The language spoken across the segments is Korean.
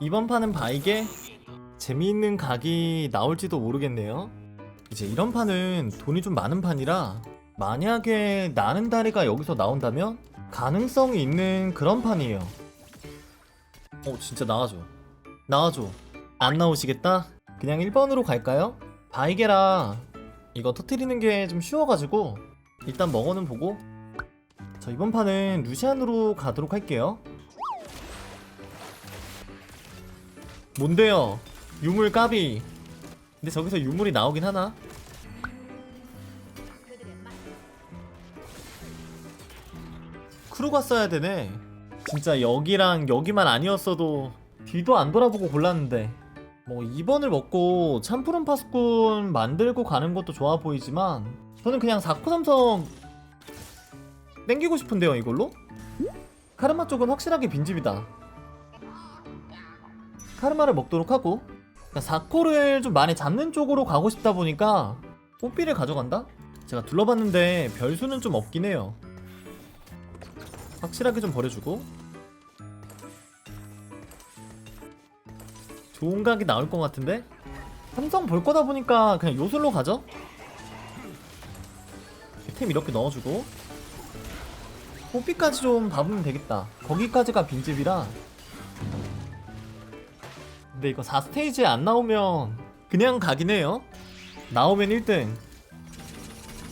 이번 판은 바이게 재미있는 각이 나올지도 모르겠네요. 이제 이런 판은 돈이 좀 많은 판이라 만약에 나는 다리가 여기서 나온다면 가능성이 있는 그런 판이에요. 어 진짜 나와줘. 나와줘. 안 나오시겠다? 그냥 1번으로 갈까요? 바이게라 이거 터트리는 게 좀 쉬워가지고 일단 먹어는 보고 저 이번 판은 루시안으로 가도록 할게요. 뭔데요? 유물 까비. 근데 저기서 유물이 나오긴 하나? 크루가 써야 되네. 진짜 여기랑 여기만 아니었어도 뒤도 안 돌아보고 골랐는데. 뭐 2번을 먹고 참푸른 파스꾼 만들고 가는 것도 좋아 보이지만 저는 그냥 4코 삼성 땡기고 싶은데요 이걸로? 카르마 쪽은 확실하게 빈집이다. 카르마를 먹도록 하고 4코를 좀 많이 잡는 쪽으로 가고 싶다 보니까 뽀삐를 가져간다? 제가 둘러봤는데 별수는 좀 없긴 해요 확실하게 좀 버려주고 좋은 각이 나올 것 같은데? 삼성 볼 거다 보니까 그냥 요술로 가죠? 템 이렇게 넣어주고 뽀삐까지 좀 봐보면 되겠다 거기까지가 빈집이라 근데 이거 4스테이지에 안 나오면 그냥 가긴 해요. 나오면 1등.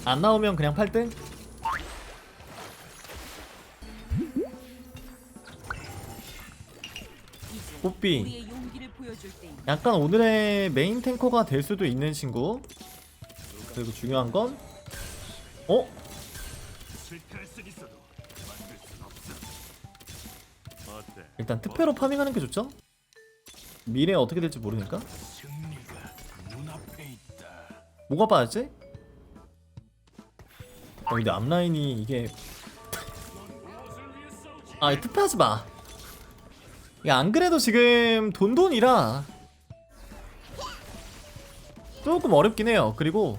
안 나오면 그냥 8등? 뽀삐. 약간 오늘의 메인 탱커가 될 수도 있는 친구. 그리고 중요한 건 어? 일단 특패로 파밍하는 게 좋죠? 미래 어떻게 될지 모르니까. 뭐가 빠졌지? 어 근데 앞라인이 이게 아이 투표하지 마. 이게 안 그래도 지금 돈돈이라 조금 어렵긴 해요. 그리고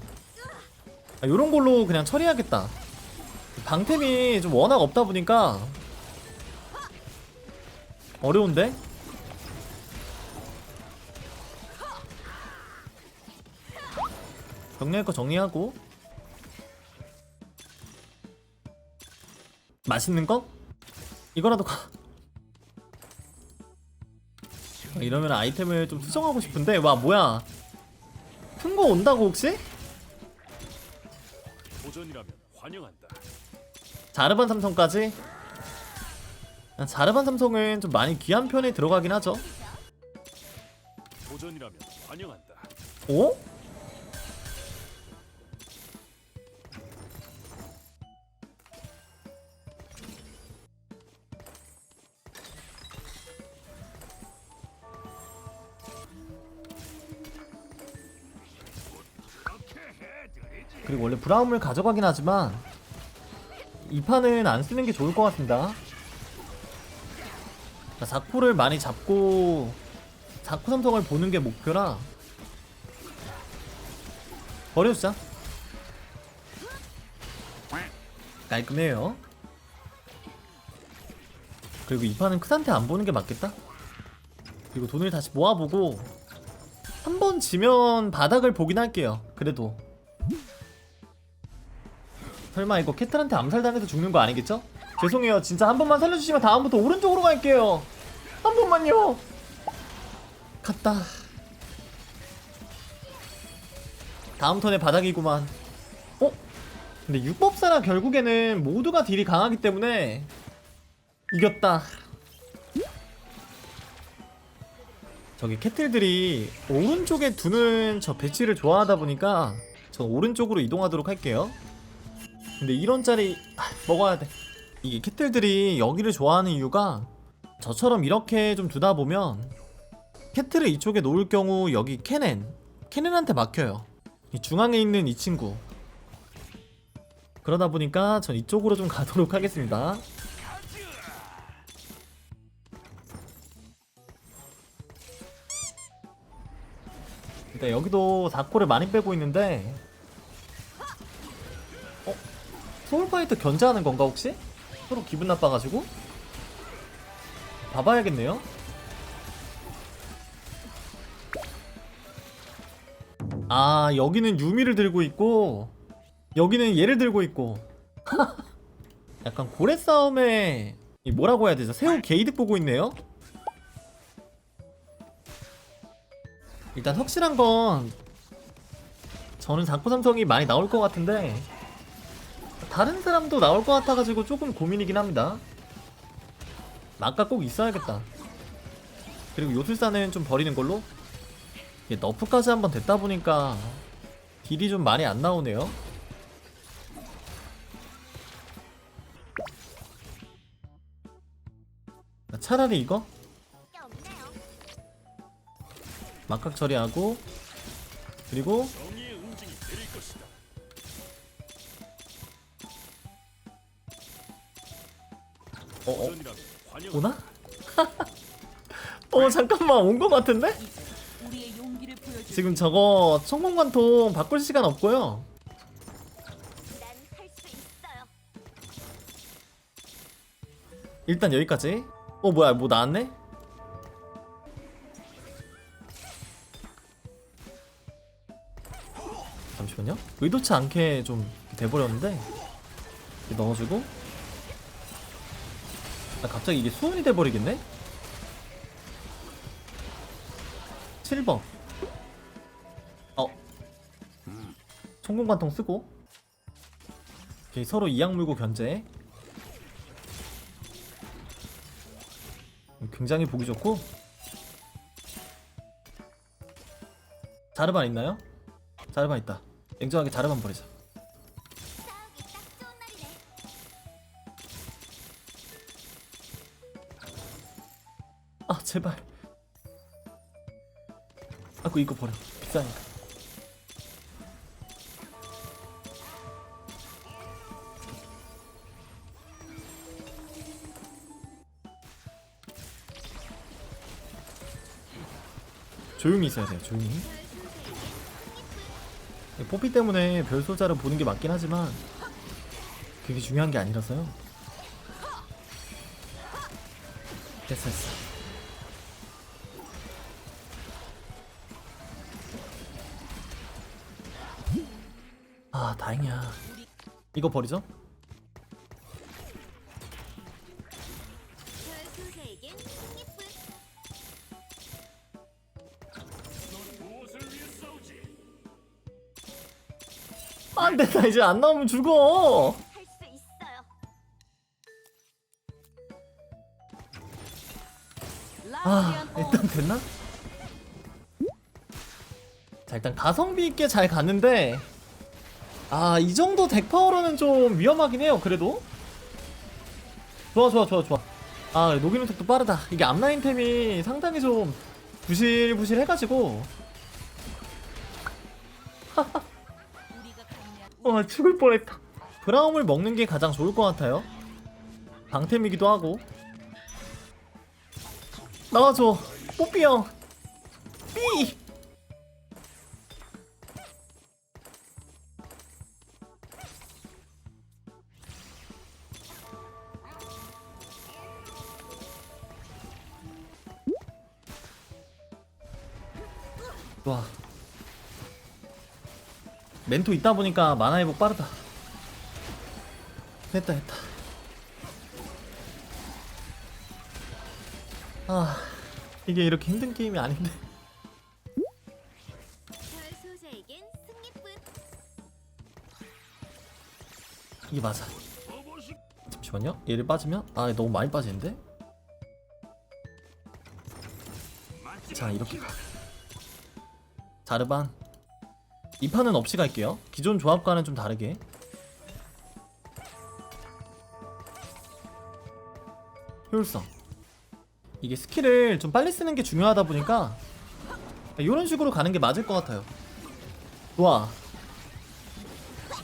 아, 요런 걸로 그냥 처리하겠다. 방템이 좀 워낙 없다 보니까 어려운데? 정리할 거 정리하고 맛있는 거? 이거라도 가 아, 이러면 아이템을 좀 수정하고 싶은데 와 뭐야 큰 거 온다고 혹시? 도전이라면 환영한다. 자르반 삼성까지? 아, 자르반 삼성은 좀 많이 귀한 편에 들어가긴 하죠 도전이라면 환영한다. 오? 그리고 원래 브라움을 가져가긴 하지만 이 판은 안 쓰는 게 좋을 것 같습니다. 사코를 많이 잡고 사코 삼성을 보는 게 목표라 버려주자. 깔끔해요. 그리고 이 판은 크산테 안 보는 게 맞겠다. 그리고 돈을 다시 모아보고 한 번 지면 바닥을 보긴 할게요. 그래도 설마 이거 캐틀한테 암살당해서 죽는 거 아니겠죠? 죄송해요. 진짜 한 번만 살려주시면 다음부터 오른쪽으로 갈게요. 한 번만요. 갔다. 다음 턴에 바닥이구만. 어? 근데 육법사라 결국에는 모두가 딜이 강하기 때문에 이겼다. 저기 캐틀들이 오른쪽에 두는 저 배치를 좋아하다 보니까 저 오른쪽으로 이동하도록 할게요. 근데 이런 짜리 아, 먹어야 돼. 이게 캐틀들이 여기를 좋아하는 이유가 저처럼 이렇게 좀 두다 보면 캐틀을 이쪽에 놓을 경우 여기 캐넨 캐넨한테 막혀요. 이 중앙에 있는 이 친구. 그러다 보니까 전 이쪽으로 좀 가도록 하겠습니다. 일단 여기도 4코를 많이 빼고 있는데 어? 소울파이터 견제하는 건가 혹시? 서로 기분 나빠가지고? 봐봐야겠네요 아 여기는 유미를 들고 있고 여기는 얘를 들고 있고 약간 고래 싸움에 뭐라고 해야 되죠? 새우 게이득 보고 있네요? 일단 확실한 건 저는 장포삼성이 많이 나올 것 같은데 다른 사람도 나올 것 같아가지고 조금 고민이긴 합니다. 아까 꼭 있어야겠다. 그리고 요술사는 좀 버리는 걸로 이게 너프까지 한번 됐다 보니까 딜이 좀 많이 안 나오네요. 차라리 이거 막각 처리하고 그리고 오나? 어 잠깐만 온 것 같은데? 지금 저거 청공관통 바꿀 시간 없고요. 일단 여기까지. 어 뭐야 뭐 나왔네? 잠시만요. 의도치 않게 좀 돼버렸는데 넣어주고. 아 갑자기 이게 수은이 돼버리겠네? 7번. 어. 총공관통 쓰고. 오케이 서로 이악 물고 견제. 굉장히 보기 좋고 자르반 있나요? 자르반 있다 냉정하게 자르반 버리자 아 제발. 아그 이거 버려. 비싸니까. 조용히 있어야 돼요 조용히. 뽀삐 때문에 별소자를 보는 게 맞긴 하지만 그게 중요한 게 아니라서요. 됐어 됐어 아 다행이야 이거 버리죠? 안돼 나 이제 안 나오면 죽어. 아 일단 됐나? 자 일단 가성비 있게 잘 갔는데 아 이 정도 덱 파워로는 좀 위험하긴 해요 그래도. 좋아 좋아 좋아 좋아. 아 녹이는 속도 빠르다. 이게 앞라인 템이 상당히 좀 부실부실 해가지고. 와 죽을 뻔했다. 브라움을 먹는 게 가장 좋을 것 같아요. 방템이기도 하고. 나와줘. 뽀삐 형. 삐! 좋아 멘토 있다 보니까 만화 회복 빠르다. 됐다 됐다. 아 이게 이렇게 힘든 게임이 아닌데. 이게 맞아. 잠시만요. 얘를 빠지면 아 너무 많이 빠지는데. 자 이렇게 가. 자르반. 이 판은 없이 갈게요. 기존 조합과는 좀 다르게. 효율성. 이게 스킬을 좀 빨리 쓰는 게 중요하다 보니까 이런 식으로 가는 게 맞을 것 같아요. 좋아.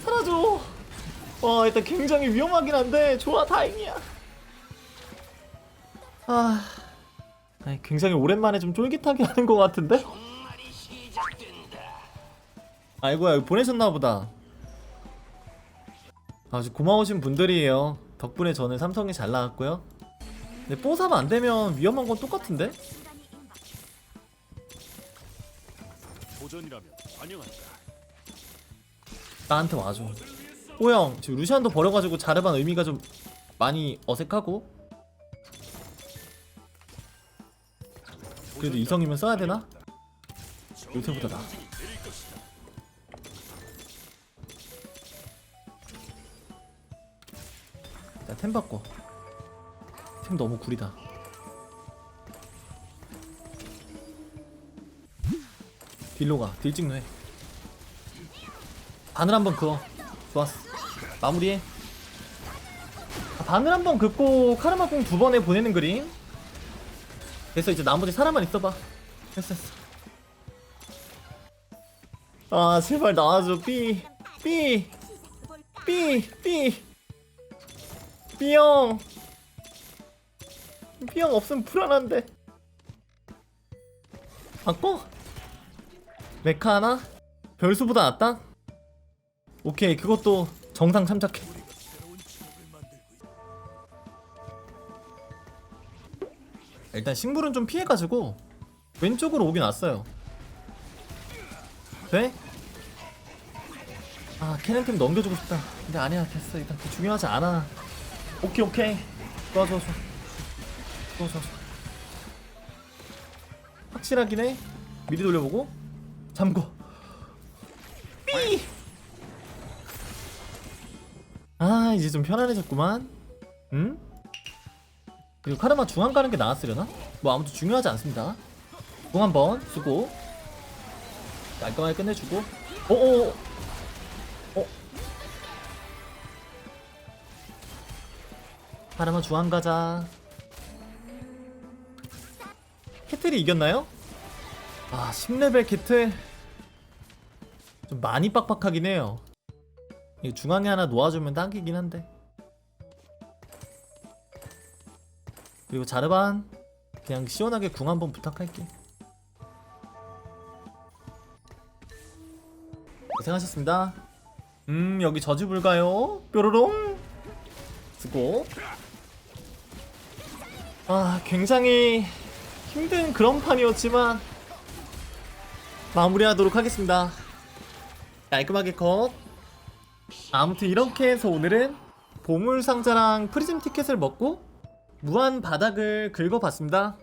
사라져. 와 일단 굉장히 위험하긴 한데 좋아 다행이야. 아, 굉장히 오랜만에 좀 쫄깃하게 하는 것 같은데? 아이고야 여기 보내셨나 보다. 아주 고마우신 분들이에요. 덕분에 저는 삼성이 잘 나왔고요. 근데 뽀사면 안되면 위험한 건 똑같은데? 나한테 와줘. 호영 지금 루시안도 버려가지고 자르반 의미가 좀 많이 어색하고. 그래도 이성이면 써야 되나? 요새보다 나 자, 템 바꿔. 템 너무 구리다. 딜로 가. 딜 찍노 해. 바늘 한번 그어. 좋았어. 마무리해. 아, 바늘 한번 긋고 카르마 공두 번에 보내는 그림. 됐어 이제 나머지 사람만 있어봐. 됐어 됐어. 아 제발 나와줘 삐 삐. 삐 삐. B형 B형 없으면 불안한데. 바꿔? 메카 하나? 별수보다 낫다? 오케이 그것도 정상 참작해. 일단 식물은 좀 피해가지고 왼쪽으로 오긴 왔어요. 돼? 아 캐넨팀 넘겨주고 싶다. 근데 아니야 됐어. 일단 그게 중요하지 않아 오케이 오케이. 좋아 좋아 좋아. 좋아 좋아 좋아. 확실하긴 해. 미리 돌려보고. 잠궈. 삐! 아 이제 좀 편안해졌구만. 응? 그리고 카르마 중앙 가는 게 나았으려나? 뭐 아무튼 중요하지 않습니다. 공 한번 쓰고. 깔끔하게 끝내주고. 오오 하나만 중앙 가자. 캐틀이 이겼나요? 아, 10레벨 캐틀 좀 많이 빡빡하긴 해요. 이 중앙에 하나 놓아주면 당기긴 한데. 그리고 자르반 그냥 시원하게 궁 한번 부탁할게. 고생하셨습니다. 음 여기 저주 불가요? 뾰로롱. 쓰고 아 굉장히 힘든 그런 판이었지만 마무리하도록 하겠습니다. 깔끔하게 컷. 아무튼 이렇게 해서 오늘은 보물 상자랑 프리즘 티켓을 먹고 무한 바닥을 긁어봤습니다